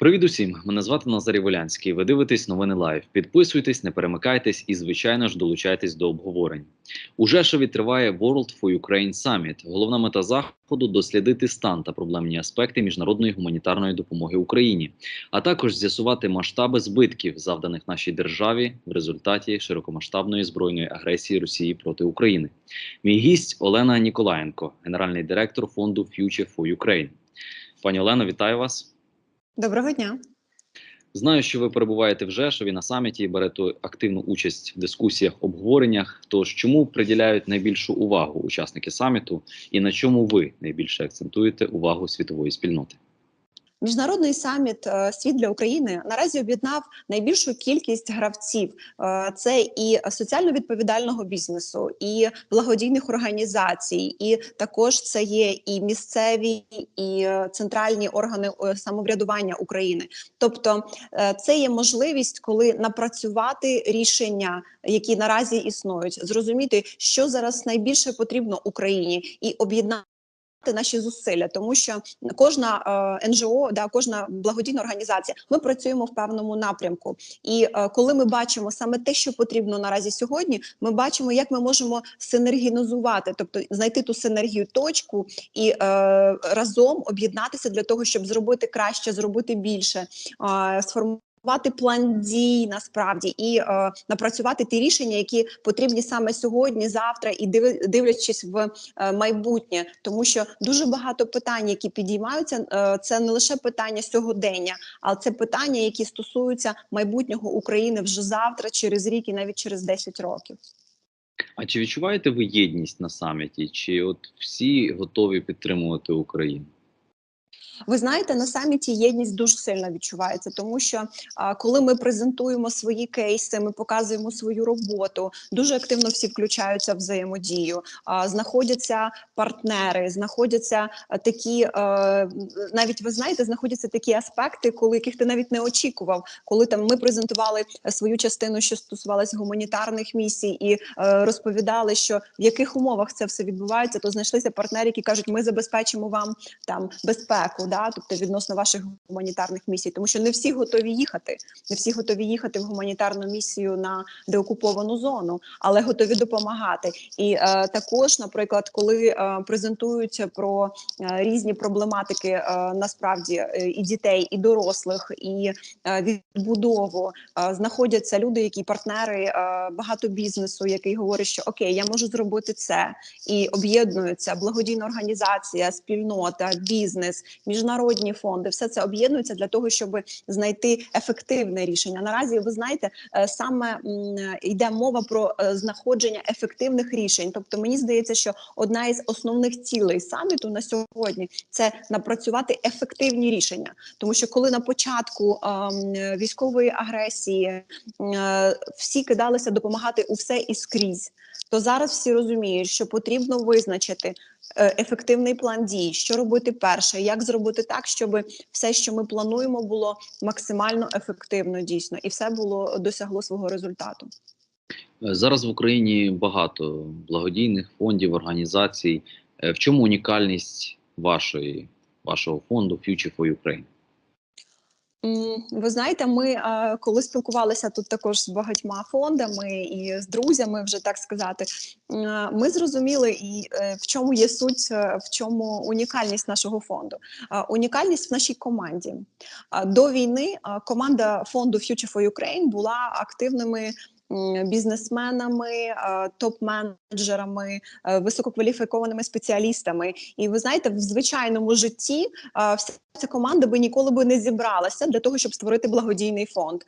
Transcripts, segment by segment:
Привіт усім! Мене звати Назарій Волянський. Ви дивитесь новини Лайв. Підписуйтесь, не перемикайтесь і, звичайно ж, долучайтесь до обговорень. У Жешові триває World for Ukraine Summit. Головна мета заходу дослідити стан та проблемні аспекти міжнародної гуманітарної допомоги Україні, а також з'ясувати масштаби збитків, завданих нашій державі в результаті широкомасштабної збройної агресії Росії проти України. Мій гість Олена Ніколаєнко, генеральний директор фонду Future for Ukraine. Пані Олено, вітаю вас. Доброго дня. Знаю, що ви перебуваєте в Жешові на саміті і берете активну участь в дискусіях, обговореннях. Тож чому приділяють найбільшу увагу учасники саміту, і на чому ви найбільше акцентуєте увагу світової спільноти? Міжнародний саміт е, світ для України наразі об'єднав найбільшу кількість гравців. Е, Це і соціально відповідального бізнесу, і благодійних організацій, і також це є і місцеві, і е, центральні органи самоврядування України. Тобто, це є можливість, коли напрацювати рішення, які наразі існують, зрозуміти, що зараз найбільше потрібно Україні, і об'єднати. Наші зусилля, тому що кожна е, НЖО, да кожна благодійна організація, ми працюємо в певному напрямку. І е, коли ми бачимо саме те, що потрібно наразі сьогодні, ми бачимо, як ми можемо синергінозувати, тобто знайти ту синергію точку і е, разом об'єднатися для того, щоб зробити краще, зробити більше, е, сформувати план дій насправді і е, напрацювати ті рішення, які потрібні саме сьогодні, завтра, і див, дивлячись в е, майбутнє, тому що дуже багато питань, які підіймаються, е, це не лише питання сьогодення, а це питання, які стосуються майбутнього України вже завтра, через рік і навіть через 10 років. А чи відчуваєте ви єдність на саміті? Чи от всі готові підтримувати Україну? Ви знаєте, на саміті єдність дуже сильно відчувається, тому що коли ми презентуємо свої кейси, ми показуємо свою роботу. Дуже активно всі включаються в взаємодію. Знаходяться партнери, знаходяться такі, навіть ви знаєте, знаходяться такі аспекти, коли яких ти навіть не очікував. Коли там ми презентували свою частину, що стосувалася гуманітарних місій, і розповідали, що в яких умовах це все відбувається, то знайшлися партнери, які кажуть, ми забезпечимо вам там безпеку да, тобто відносно ваших гуманітарних місій, тому що не всі готові їхати, не всі готові їхати в гуманітарну місію на деокуповану зону, але готові допомагати. І е, також, наприклад, коли е, презентують про е, різні проблематики, е, насправді е, і дітей, і дорослих, і е, відбудову е, знаходяться люди, які партнери е, багато бізнесу, який говорить, що окей, я можу зробити це, і об'єднуються благодійна організація, спільнота, бізнес міжнародні фонди, все це об'єднується для того, щоб знайти ефективне рішення. Наразі ви знаєте, е, саме йде мова про е, знаходження ефективних рішень. Тобто, мені здається, що одна із основних цілей саміту на сьогодні це напрацювати ефективні рішення, тому що коли на початку ем, військової агресії е, всі кидалися допомагати у все і скрізь, то зараз всі розуміють, що потрібно визначити ефективний план дій, що робити перше, як зробити так, щоб все, що ми плануємо, було максимально ефективно, дійсно, і все було досягло свого результату. Зараз в Україні багато благодійних фондів, організацій. Е, В чому унікальність вашої вашого фонду Future for Ukraine? Ви знаєте, ми коли спілкувалися тут також з багатьма фондами і з друзями, вже так сказати, ми зрозуміли і е, в чому є суть, е, в чому унікальність нашого фонду. Унікальність в нашій команді до війни. Команда фонду Future for Ukraine була активними бізнесменами, топ-менеджерами, висококваліфікованими спеціалістами. І ви знаєте, в звичайному житті вся ця команда би ніколи би не зібралася для того, щоб створити благодійний фонд.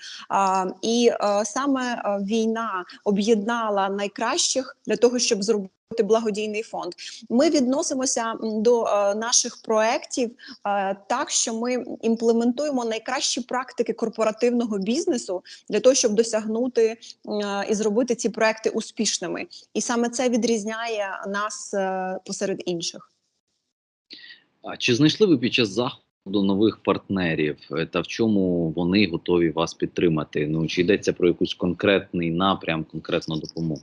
І саме війна об'єднала найкращих для того, щоб зробити благодійний фонд. Ми відносимося до е, наших проєктів е, так, що ми імплементуємо найкращі практики корпоративного бізнесу для того, щоб досягнути е, і зробити ці проекти успішними. І саме це відрізняє нас посеред інших. А чи знайшли ви під час заходу нових партнерів та в чому вони готові вас підтримати? Ну чи йдеться про якийсь конкретний напрям, конкретну допомогу?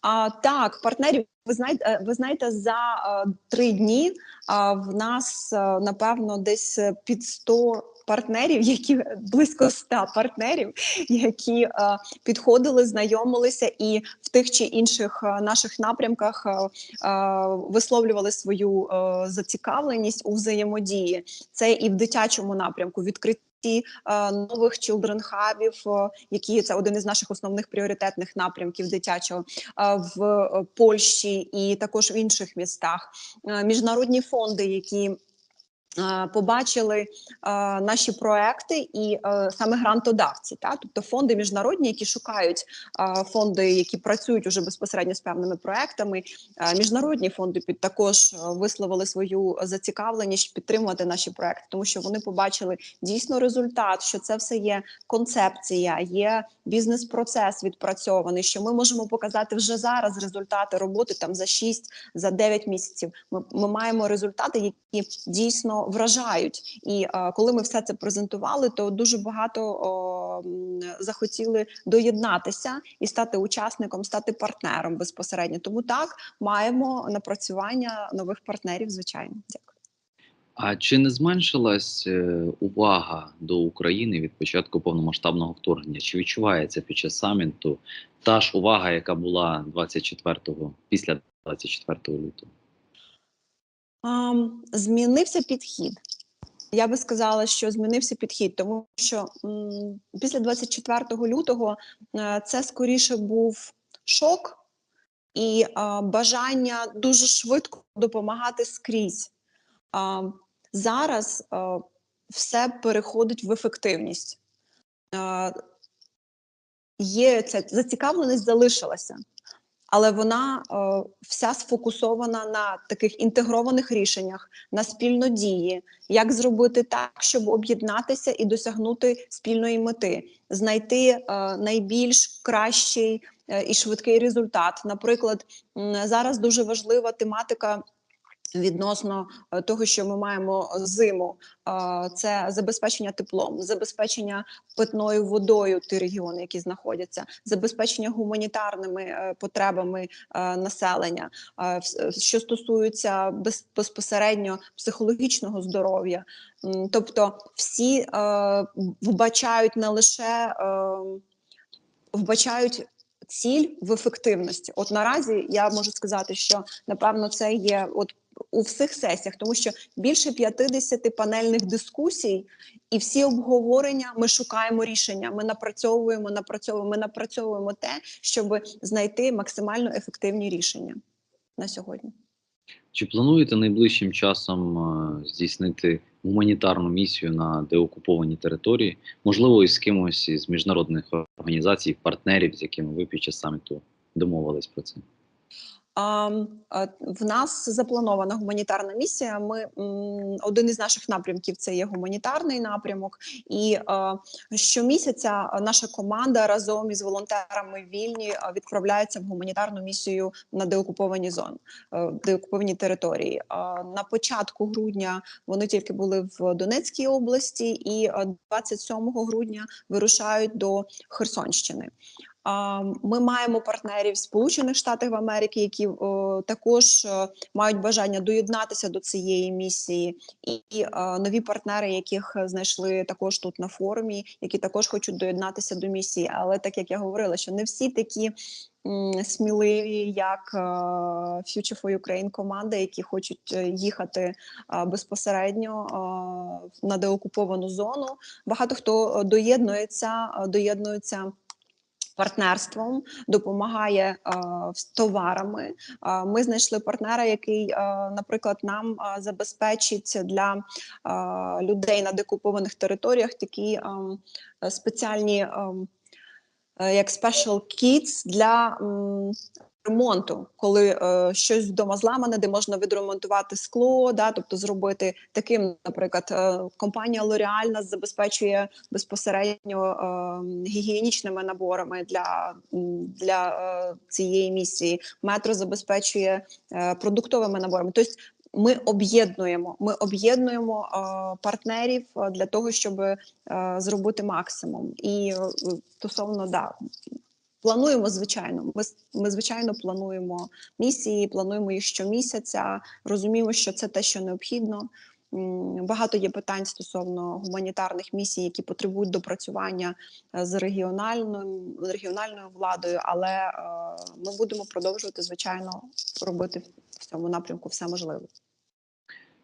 А так, партнерів, ви знаєте, е, ви знаєте, за а, три дні в нас а, напевно десь під 100 партнерів, які близько 100 партнерів, які е, підходили, знайомилися і в тих чи інших е, наших напрямках е, е, висловлювали свою е, зацікавленість у взаємодії. Це і в дитячому напрямку відкритті е, нових children е, які це один із наших основних пріоритетних напрямків дитячого е, в е, Польщі і також в інших містах. Міжнародні фонди, які Побачили е, наші проекти і е, саме грантодавці, та тобто фонди міжнародні, які шукають е, фонди, які працюють уже безпосередньо з певними проектами. Е, міжнародні фонди під також е, висловили свою зацікавленість підтримувати наші проекти, тому що вони побачили дійсно результат, що це все є концепція, є бізнес-процес відпрацьований. Що ми можемо показати вже зараз результати роботи там за 6, за 9 місяців. Ми, ми маємо результати, які дійсно вражають. І е, коли ми все це презентували, то дуже багато захотіли доєднатися і стати учасником, стати партнером безпосередньо. Тому так маємо напрацювання нових партнерів. Звичайно, дякую. А чи не зменшилась е, увага до України від початку повномасштабного вторгнення? Чи відчувається під час саміту та ж увага, яка була 24-го, після 24 лютого? Змінився підхід. Я би сказала, що змінився підхід, тому що м, після 24 лютого е, це скоріше був шок і а, бажання дуже швидко допомагати скрізь. А, зараз а, все переходить в ефективність. А, є ця зацікавленість залишилася але вона е, вся сфокусована на таких інтегрованих рішеннях, на спільнодії, як зробити так, щоб об'єднатися і досягнути спільної мети, знайти е, найбільш кращий е, і швидкий результат. Наприклад, зараз дуже важлива тематика. Відносно е, того, що ми маємо зиму, це забезпечення теплом, забезпечення питною водою ті регіони, які знаходяться, забезпечення гуманітарними е, потребами е, населення, що стосується без- безпосередньо психологічного здоров'я. Тобто всі вбачають не лише вбачають ціль в ефективності. От наразі я можу сказати, що напевно це є от у всіх сесіях, тому що більше 50 панельних дискусій, і всі обговорення ми шукаємо рішення. Ми напрацьовуємо, напрацьовуємо, ми напрацьовуємо те, щоб знайти максимально ефективні рішення на сьогодні. Чи плануєте найближчим часом е, здійснити гуманітарну місію на деокуповані території? Можливо, із кимось із міжнародних організацій, партнерів, з якими ви під час саміту домовились про це? В нас запланована гуманітарна місія. Ми один із наших напрямків це є гуманітарний напрямок, і щомісяця наша команда разом із волонтерами вільні відправляється в гуманітарну місію на деокуповані зони, е, деокуповані території. На початку грудня вони тільки були в Донецькій області, і а, 27 грудня вирушають до Херсонщини. Ми маємо партнерів Сполучених Штатів Америки, які також е, мають бажання доєднатися до цієї місії, і, е, нові партнери, яких знайшли також тут на форумі, які також хочуть доєднатися до місії. Але так як я говорила, що не всі такі сміливі, як е, Future for Ukraine команда, які хочуть е, їхати е, безпосередньо е, на деокуповану зону. Багато хто е, доєднується, е, доєднується партнерством, допомагає е, з товарами. Е, ми знайшли партнера, який, е, наприклад, нам забезпечить для людей на декупованих територіях такі спеціальні. як special kits для ремонту, коли е, щось вдома зламане, де можна відремонтувати скло, да, тобто зробити таким, наприклад, е, компанія L'Oreal нас забезпечує безпосередньо е, гігієнічними наборами для, для е, цієї місії. Метро забезпечує е, продуктовими наборами. Тобто ми об'єднуємо, ми об'єднуємо е, партнерів е, для того, щоб е, зробити максимум. І е, стосовно да, плануємо звичайно. Ми, ми звичайно плануємо місії, плануємо їх щомісяця. Розуміємо, що це те, що необхідно. багато є питань стосовно гуманітарних місій, які потребують допрацювання е, з регіональною регіональною владою, але е, ми будемо продовжувати звичайно робити в цьому напрямку все можливе.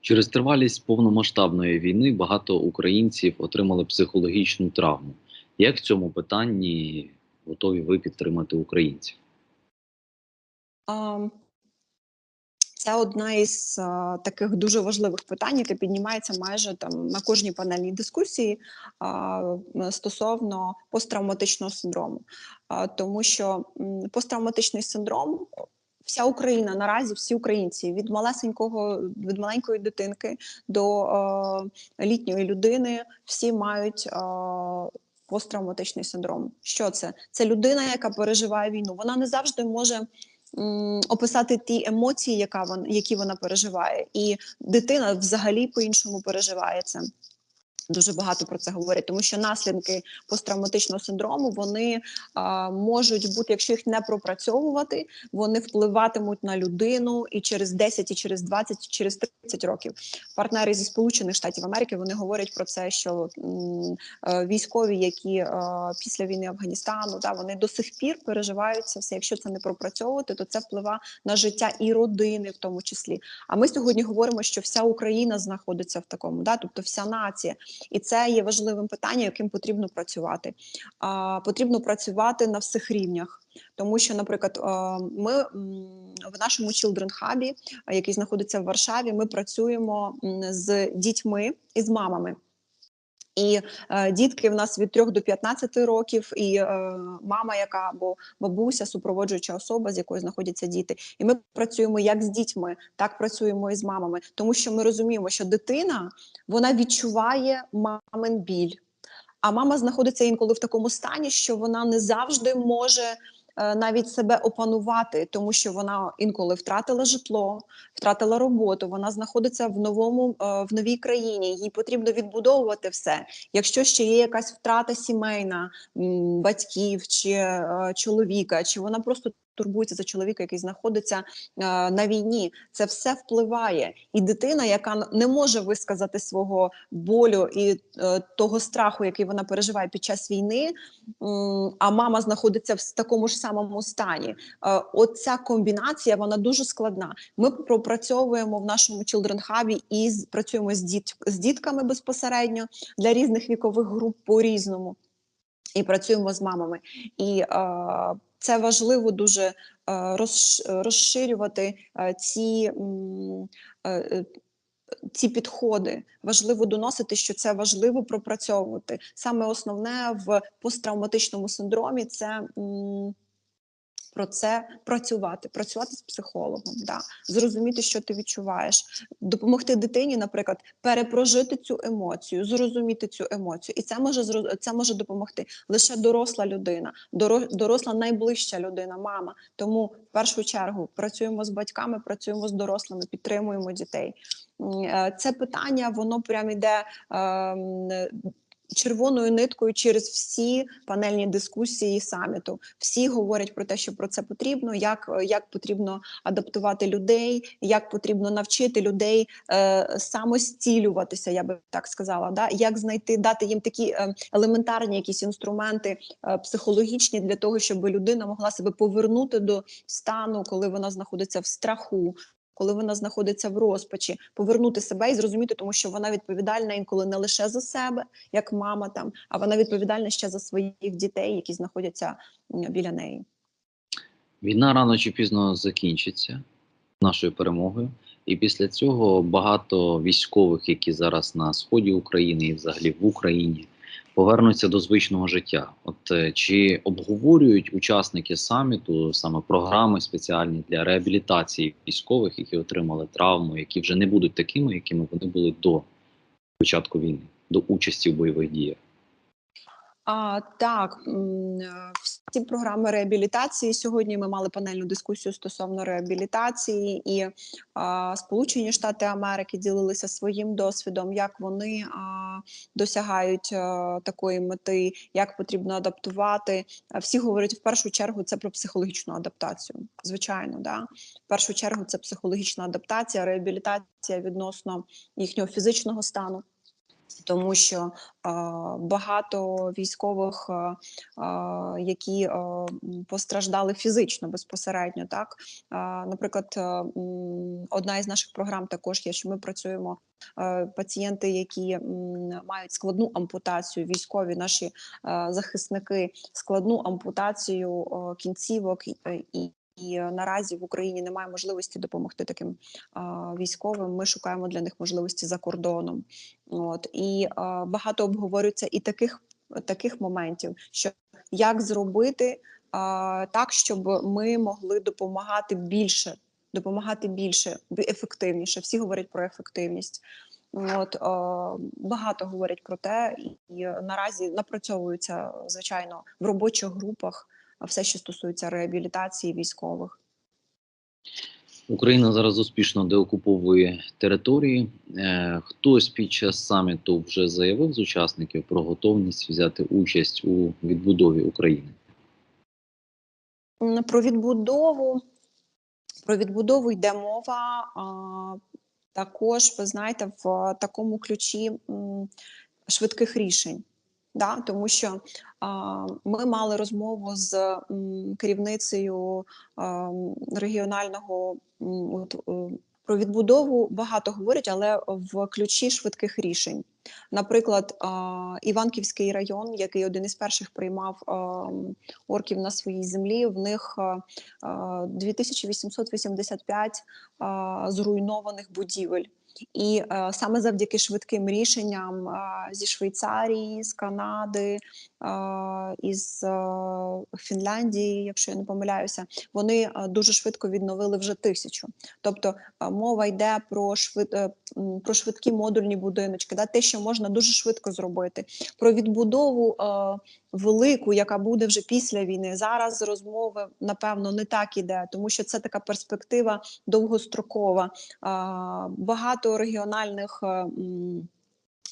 Через тривалість повномасштабної війни багато українців отримали психологічну травму. Як в цьому питанні готові ви підтримати українців? А, Це одна із а, таких дуже важливих питань, яке піднімається майже там на кожній панельній дискусії а, стосовно посттравматичного синдрому. А, тому що м, посттравматичний синдром. Вся Україна наразі, всі українці від малесенького, від маленької дитинки до е, літньої людини, всі мають е, посттравматичний синдром. Що це? Це людина, яка переживає війну. Вона не завжди може описати ті емоції, яка вона, які вона переживає, і дитина взагалі по-іншому переживає це. Дуже багато про це говорять, тому що наслідки посттравматичного синдрому вони а, можуть бути, якщо їх не пропрацьовувати, вони впливатимуть на людину і через 10, і через 20, і через 30 років. Партнери зі Сполучених Штатів Америки вони говорять про це, що м, е, військові, які е, після війни Афганістану, да, вони до сих пір переживають це все. Якщо це не пропрацьовувати, то це впливає на життя і родини, в тому числі. А ми сьогодні говоримо, що вся Україна знаходиться в такому, да, тобто вся нація. І це є важливим питанням, яким потрібно працювати. А, Потрібно працювати на всіх рівнях. Тому що, наприклад, ми в нашому Children Hub, який знаходиться в Варшаві, ми працюємо з дітьми і з мамами. І е, дітки в нас від 3 до 15 років, і е, мама, яка або бабуся, супроводжуюча особа, з якою знаходяться діти. І ми працюємо як з дітьми, так працюємо і з мамами, тому що ми розуміємо, що дитина вона відчуває мамин біль. А мама знаходиться інколи в такому стані, що вона не завжди може навіть себе опанувати, тому що вона інколи втратила житло, втратила роботу. Вона знаходиться в новому е, в новій країні. Їй потрібно відбудовувати все. Якщо ще є якась втрата сімейна батьків чи е, чоловіка, чи вона просто турбується за чоловіка, який знаходиться е, на війні, це все впливає. І дитина, яка не може висказати свого болю і е, того страху, який вона переживає під час війни, а мама знаходиться в такому ж самому стані. Е, Оця комбінація вона дуже складна. Ми пропрацьовуємо в нашому Children Hub і працюємо з дітками безпосередньо для різних вікових груп по різному. І працюємо з мамами. І е, це важливо дуже е, розширювати е, ці. ці підходи важливо доносити, що це важливо пропрацьовувати. Саме основне в посттравматичному синдромі це м, про це працювати, працювати з психологом, да. зрозуміти, що ти відчуваєш, допомогти дитині, наприклад, перепрожити цю емоцію, зрозуміти цю емоцію, і це може це може допомогти лише доросла людина, доро- доросла найближча людина, мама. Тому в першу чергу працюємо з батьками, працюємо з дорослими, підтримуємо дітей. Е, Це питання, воно прям іде. Червоною ниткою через всі панельні дискусії саміту. Всі говорять про те, що про це потрібно, як, як потрібно адаптувати людей, як потрібно навчити людей е, самостілюватися, я би так сказала. Да? Як знайти, дати їм такі е, елементарні якісь інструменти е, психологічні для того, щоб людина могла себе повернути до стану, коли вона знаходиться в страху. Коли вона знаходиться в розпачі, повернути себе і зрозуміти, тому що вона відповідальна інколи не лише за себе, як мама там, а вона відповідальна ще за своїх дітей, які знаходяться біля неї. Війна рано чи пізно закінчиться нашою перемогою, і після цього багато військових, які зараз на сході України і взагалі в Україні, повернуться до звичного життя. От е, чи обговорюють учасники саміту саме програми спеціальні для реабілітації військових, які отримали травму, які вже не будуть такими, якими вони були до початку війни, до участі в бойових діях? А, так, е, ці програми реабілітації. Сьогодні ми мали панельну дискусію стосовно реабілітації, і а, Сполучені Штати Америки ділилися своїм досвідом, як вони а, досягають а, такої мети, як потрібно адаптувати. Всі говорять в першу чергу це про психологічну адаптацію. Звичайно, да в першу чергу це психологічна адаптація, реабілітація відносно їхнього фізичного стану. Тому що е, багато військових, е, які е, постраждали фізично безпосередньо, так наприклад, одна із наших програм також є, що ми працюємо. Пацієнти, які мають складну ампутацію, військові наші захисники, складну ампутацію кінцівок і, і е, наразі в Україні немає можливості допомогти таким військовим. Ми шукаємо для них можливості за кордоном. От і багато обговорюється і таких таких моментів, що як зробити так, щоб ми могли допомагати більше, допомагати більше, ефективніше. Всі говорять про ефективність. От е, багато говорять про те, і, і наразі напрацьовуються звичайно в робочих групах все, що стосується реабілітації військових. Україна зараз успішно деокуповує території. Е, Хтось під час саміту вже заявив з учасників про готовність взяти участь у відбудові України. Про відбудову про відбудову йде мова. Також, ви знаєте, в такому ключі швидких рішень. Да? Тому що а, ми мали розмову з м, керівницею а, регіонального м, от, е, про відбудову багато говорять, але в ключі швидких рішень. Наприклад, Іванківський район, який один із перших приймав орків на своїй землі, в них а, а, 2885 а, зруйнованих будівель. І е, саме завдяки швидким рішенням е, зі Швейцарії, з Канади, е, із е, Фінляндії, якщо я не помиляюся, вони е, дуже швидко відновили вже тисячу. Тобто е, мова йде про швид, е, про швидкі модульні будиночки, да, те, що можна дуже швидко зробити, про відбудову е, велику, яка буде вже після війни. Зараз розмови напевно не так іде, тому що це така перспектива довгострокова. А, Багато регіональних. е,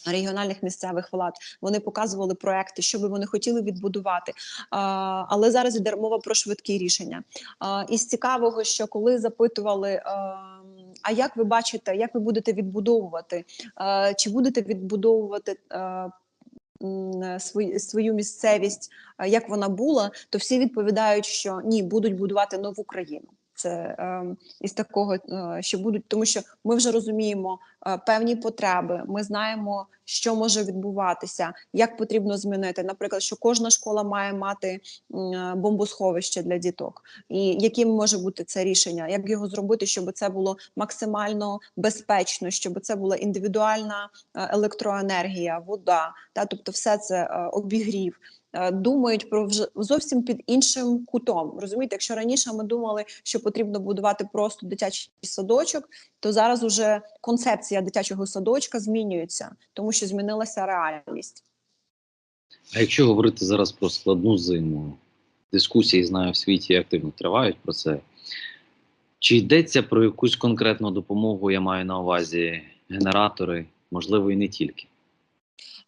Регіональних місцевих влад вони показували проекти, що би вони хотіли відбудувати. Але зараз йде мова про швидкі рішення. А, із цікавого, що коли запитували, а, а як ви бачите, як ви будете відбудовувати? Чи будете відбудовувати? Свою місцевість, як вона була, то всі відповідають, що ні, будуть будувати нову країну. Це е, із такого, е, що будуть, тому що ми вже розуміємо е, певні потреби. Ми знаємо, що може відбуватися, як потрібно змінити. Наприклад, що кожна школа має мати е, бомбосховище для діток, і яким може бути це рішення, як його зробити, щоб це було максимально безпечно, щоб це була індивідуальна електроенергія, вода, та тобто, все це обігрів. Е, Думають про вже зовсім під іншим кутом. Розумієте, якщо раніше ми думали, що потрібно будувати просто дитячий садочок, то зараз уже концепція дитячого садочка змінюється, тому що змінилася реальність. А якщо говорити зараз про складну зиму, дискусії знаю в світі активно тривають про це. Чи йдеться про якусь конкретну допомогу? Я маю на увазі генератори, можливо, і не тільки.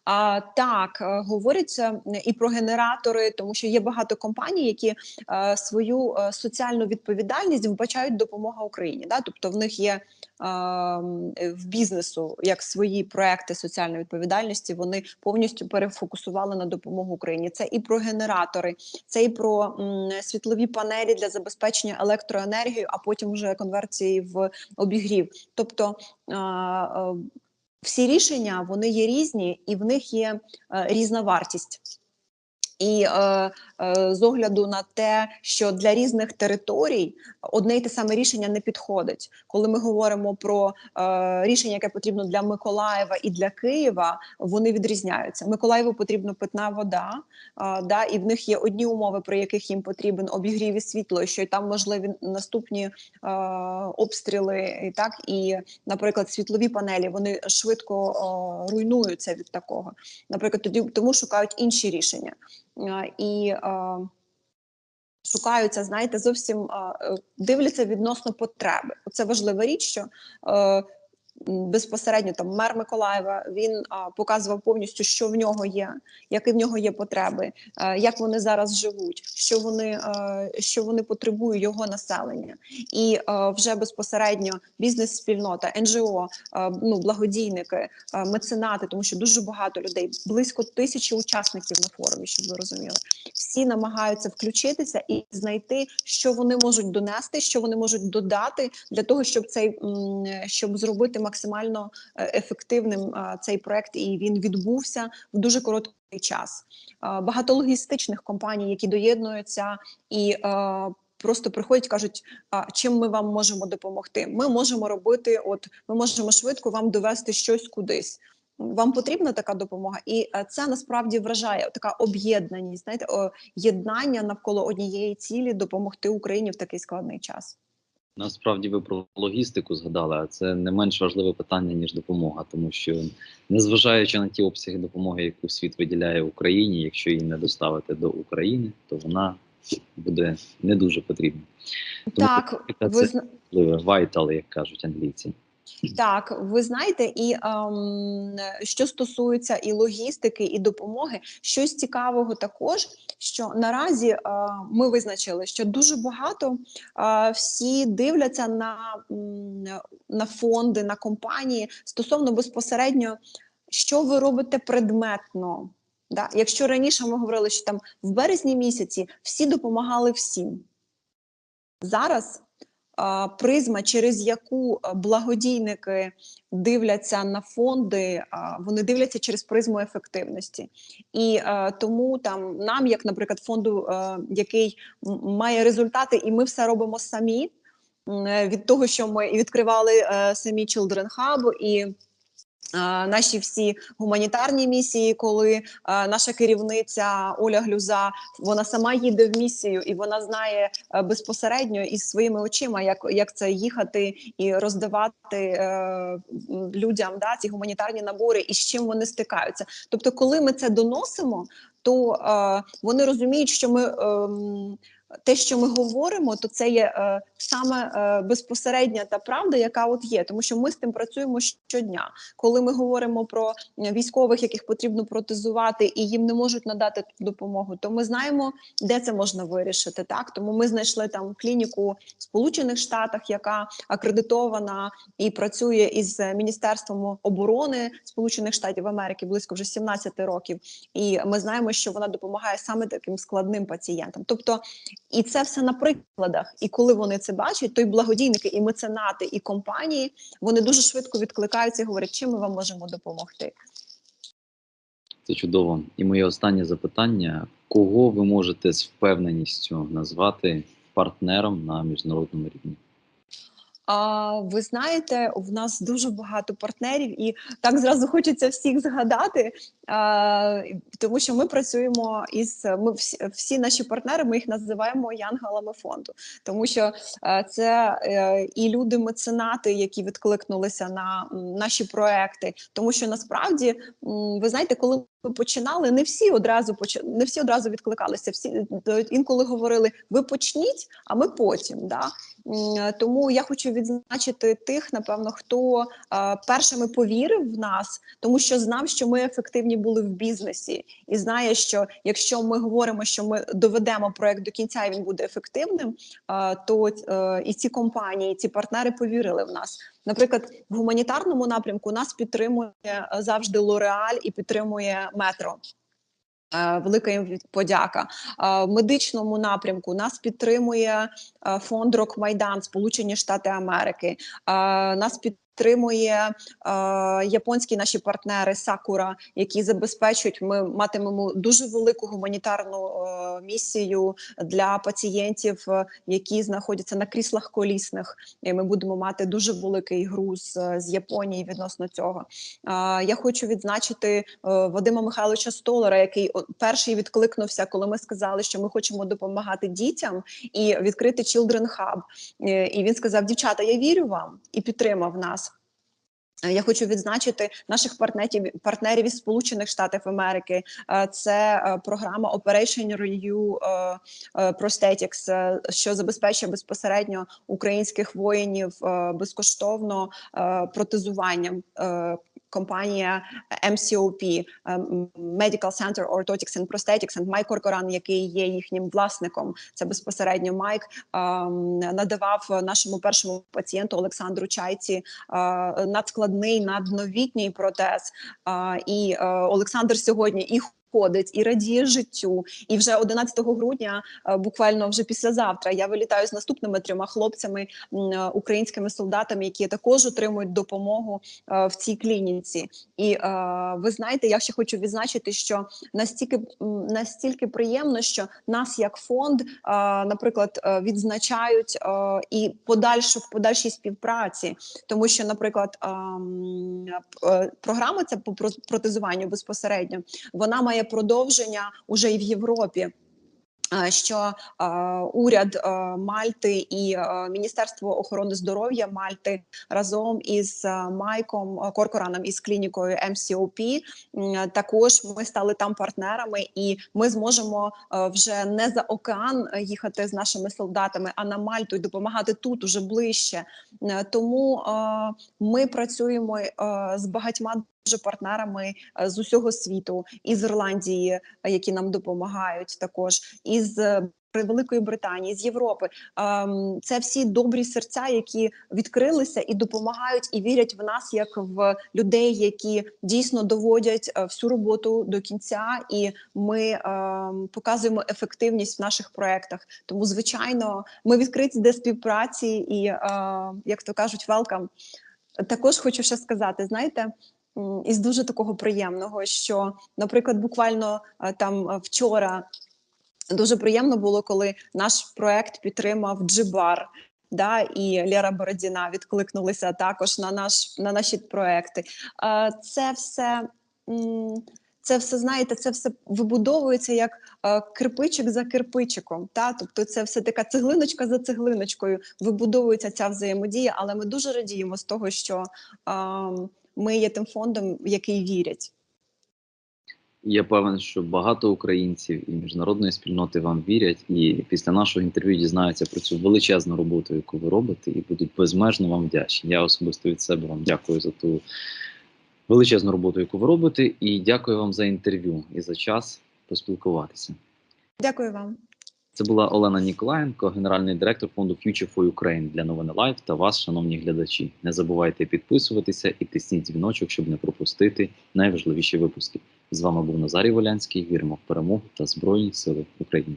А, так, е, говориться і про генератори, тому що є багато компаній, які е, свою е, соціальну відповідальність вбачають допомога Україні. Да? Тобто в них є е, м, е, в бізнесу як свої проекти соціальної відповідальності, вони повністю перефокусували на допомогу Україні. Це і про генератори, це і про м, світлові панелі для забезпечення електроенергією, а потім вже конверсії в обігрів. Тобто е, всі рішення вони є різні, і в них є е, різна вартість. І е, е, з огляду на те, що для різних територій одне й те саме рішення не підходить. Коли ми говоримо про е, рішення, яке потрібно для Миколаєва і для Києва, вони відрізняються. Миколаєву потрібна питна вода, е, да, і в них є одні умови, при яких їм потрібен обігрів і світло, що й там можливі наступні е, обстріли, і так і, наприклад, світлові панелі вони швидко е, руйнуються від такого. Наприклад, тоді тому шукають інші рішення. Е, І е, шукаються, знаєте, зовсім е, дивляться відносно потреби. Це важлива річ, що безпосередньо там мер Миколаєва він а, показував повністю, що в нього є, які в нього є потреби, е, як вони зараз живуть, що вони, е, що вони потребують його населення, і е, вже безпосередньо бізнес-спільнота, НЖО, е, ну благодійники, е, меценати, тому що дуже багато людей, близько тисячі учасників на форумі, щоб ви розуміли. Всі намагаються включитися і знайти, що вони можуть донести, що вони можуть додати для того, щоб цей щоб зробити максимально е, ефективним е, цей проект, і він відбувся в дуже короткий час. Е, Багато логістичних компаній, які доєднуються і просто приходять, кажуть, а чим ми вам можемо допомогти. Ми можемо робити, от ми можемо швидко вам довести щось кудись. Вам потрібна така допомога, і це насправді вражає така об'єднаність, знаєте, єднання навколо однієї цілі допомогти Україні в такий складний час. Насправді ви про логістику згадали, а це не менш важливе питання, ніж допомога, тому що незважаючи на ті обсяги допомоги, яку світ виділяє Україні, якщо її не доставити до України, то вона буде не дуже потрібна. Тому Так, це ви важливе, vital, як кажуть англійці. Так, ви знаєте, і ем, що стосується і логістики, і допомоги, щось цікавого також, що наразі е, ми визначили, що дуже багато е, всі дивляться на, на фонди, на компанії стосовно безпосередньо, що ви робите предметно. Да? Якщо раніше ми говорили, що там в березні місяці всі допомагали всім. Зараз призма, через яку благодійники дивляться на фонди, вони дивляться через призму ефективності. І тому там нам, як, наприклад, фонду, який має результати, і ми все робимо самі. Від того, що ми і відкривали е, самі Children Hub, і наші всі гуманітарні місії, коли наша керівниця Оля Глюза вона сама їде в місію, і вона знає е, безпосередньо із своїми очима, як, як це їхати і роздавати е, людям да, ці гуманітарні набори, і з чим вони стикаються. Тобто, коли ми це доносимо, то е, вони розуміють, що ми. ем, те, що ми говоримо, то це є е, саме е, безпосередня та правда, яка от є, тому що ми з тим працюємо щодня. Коли ми говоримо про військових, яких потрібно протезувати, і їм не можуть надати допомогу, то ми знаємо, де це можна вирішити. Так тому ми знайшли там клініку в Сполучених Штатах, яка акредитована і працює із міністерством оборони Сполучених Штатів Америки близько вже 17 років. І ми знаємо, що вона допомагає саме таким складним пацієнтам. Тобто, і це все на прикладах. І коли вони це бачать, то й благодійники, і меценати, і компанії вони дуже швидко відкликаються і говорять, чим ми вам можемо допомогти. Це чудово. І моє останнє запитання: кого ви можете з впевненістю назвати партнером на міжнародному рівні? А ви знаєте, в нас дуже багато партнерів, і так зразу хочеться всіх згадати, а, тому що ми працюємо із ми всі, всі наші партнери. Ми їх називаємо янголами фонду, тому що е, це е, і люди меценати, які відкликнулися на наші проекти. Тому що насправді ви знаєте, коли ми починали, не всі одразу не всі одразу відкликалися. Всі е, інколи говорили: ви почніть, а ми потім. Да? Тому я хочу відзначити тих, напевно, хто першими повірив в нас, тому що знав, що ми ефективні були в бізнесі, і знає, що якщо ми говоримо, що ми доведемо проект до кінця, і він буде ефективним, то е, і ці компанії, і ці партнери повірили в нас. Наприклад, в гуманітарному напрямку нас підтримує завжди Лореаль і підтримує метро. Е, Велика їм подяка. Е, В медичному напрямку нас підтримує е, фонд Рок Майдан, Сполучені Штати Америки. Нас підтримує е, японські наші партнери Сакура, які забезпечують. Ми матимемо дуже велику гуманітарну е, місію для пацієнтів, е, які знаходяться на кріслах колісних. І ми будемо мати дуже великий груз е, з Японії відносно цього. Е, Я хочу відзначити е, Вадима Михайловича Столара, який перший відкликнувся, коли ми сказали, що ми хочемо допомагати дітям і відкрити Children Hub. Е, І він сказав: Дівчата, я вірю вам і підтримав нас. Е, Я хочу відзначити наших партнерів партнерів із Сполучених Штатів Америки. Е, Це е, програма Operation Review е, Prosthetics, що забезпечує безпосередньо українських воїнів безкоштовно протезуванням. Е, Компанія MCOP е, Medical Center Orthotics and Prosthetics and Майк Коркоран, який є їхнім власником, це безпосередньо Майк ем, надавав нашому першому пацієнту Олександру Чайці е, надскладний надновітній протез. Е, І е, Олександр сьогодні і ходить, і радіє життю. І вже 11 грудня, е, буквально вже післязавтра, я вилітаю з наступними трьома хлопцями, е, українськими солдатами, які також отримують допомогу е, в цій клініці. І ви знаєте, я ще хочу відзначити, що настільки настільки приємно, що нас як фонд, наприклад, відзначають і подальшу в подальшій співпраці, тому що, наприклад, програма ця по протезуванню безпосередньо вона має продовження уже і в Європі. е, Що е, уряд е, Мальти і е, Міністерство охорони здоров'я Мальти разом із е, Майком е, Коркораном із клінікою MCOP м, також ми стали там партнерами, і ми зможемо е, вже не за океан е, їхати з нашими солдатами, а на Мальту і допомагати тут уже ближче. Е, Тому е, ми працюємо е, з багатьма партнерами е, з усього світу, із Ірландії, е, які нам допомагають, також із е, Великої Британії, з Європи. Ем, Це всі добрі серця, які відкрилися і допомагають, і вірять в нас як в людей, які дійсно доводять всю роботу до кінця, і ми ем, показуємо ефективність в наших проектах. Тому, звичайно, ми відкриті до співпраці і, як то кажуть, welcome. Також хочу ще сказати: знаєте, із дуже такого приємного, що, наприклад, буквально е, там е, вчора дуже приємно було, коли наш проект підтримав Джибар. Да, і Лера Бородіна відкликнулися також на наш на наші проекти. Е, Це все. Це все знаєте, це все вибудовується як кирпичик за кирпичиком. Та тобто, це все така цеглиночка за цеглиночкою. Вибудовується ця взаємодія. Але ми дуже радіємо з того, що е, ми є тим фондом, в який вірять. Я певен, що багато українців і міжнародної спільноти вам вірять, і після нашого інтерв'ю дізнаються про цю величезну роботу, яку ви робите, і будуть безмежно вам вдячні. Я особисто від себе вам дякую за ту величезну роботу, яку ви робите, і дякую вам за інтерв'ю і за час поспілкуватися. Дякую вам. Це була Олена Ніколаєнко, генеральний директор фонду Future for Ukraine для новини Лайв та вас, шановні глядачі. Не забувайте підписуватися і тисніть дзвіночок, щоб не пропустити найважливіші випуски. З вами був Назарій Волянський. Віримо в перемогу та Збройні Сили України.